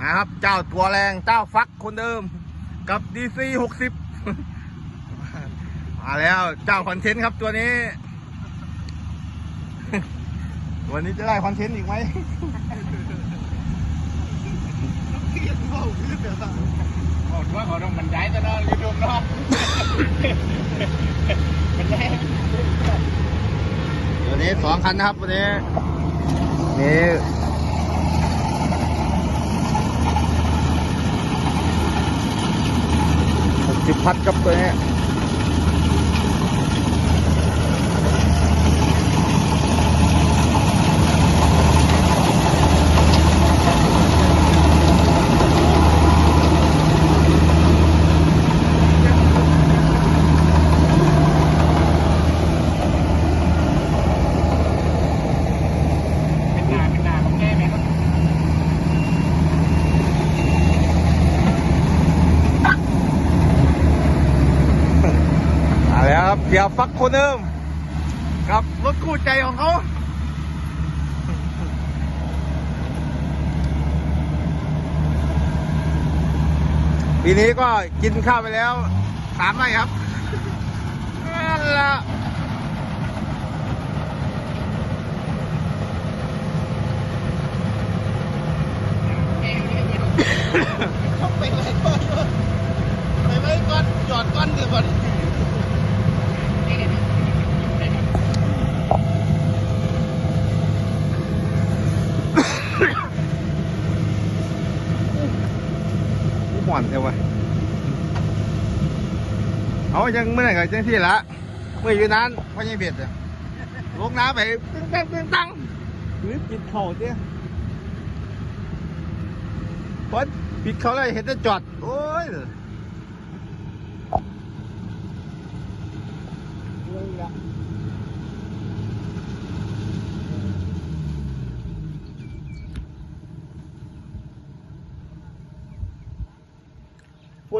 นะครับ เจ้าตัวแรงเจ้าฟักคนเดิม กับดีซีหกสิบมาแล้วเจ้าคอนเทนต์ครับตัวนี้ วันนี้จะได้คอนเทนต์อีกไหมบอกว่าเขาต้องบรรยายจะนอนยูทูบเนาะบรรยายวันนี้สองคันนะครับวันนี้นี่หก สิบพัดกับตัวนี้เป็นหนาเป็นหนาของแก้ไหมครับับเดี๋ยวฟักคนเดิมกับรถคู่ใจของเขาปีนี้ก็กินข้าวไปแล้วสามไร่ครับนั่นละ ต้องไปไหนก่อนไปไว้ก่อนจอดก่อนเดี๋ยวก่อน หวานเท่วะเอายังเมื่อไหร่กับจังที่ละเมื่ออยู่นั้นพ่อยังเบียดอะลงน้ำไปตึ้งตั้งตึ้งตั้งหรือปิดเขาเตี้ยพอปิดเขาเลยเห็นจะจอด โอ้ย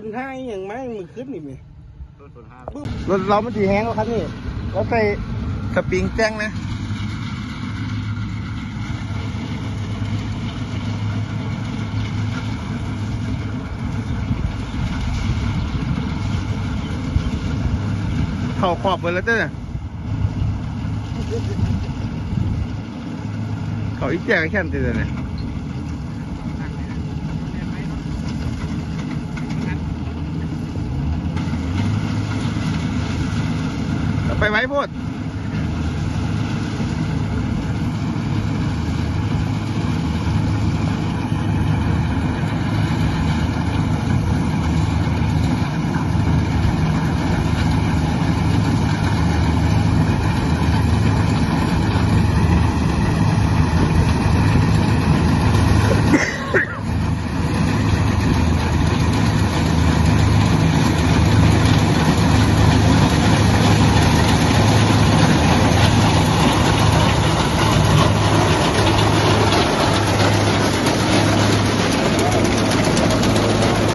คนให้อย่างไหมมือขึ้นนี่มีรถเรามันถีแห้งแล้วครับนี่เราใส่สปริงแจ้งนะเข้าขอบไปแล้วเจ้าเนี่ยเขาอีกแจ้งแค่นตีเลยเนี่ย ไปไหมพูด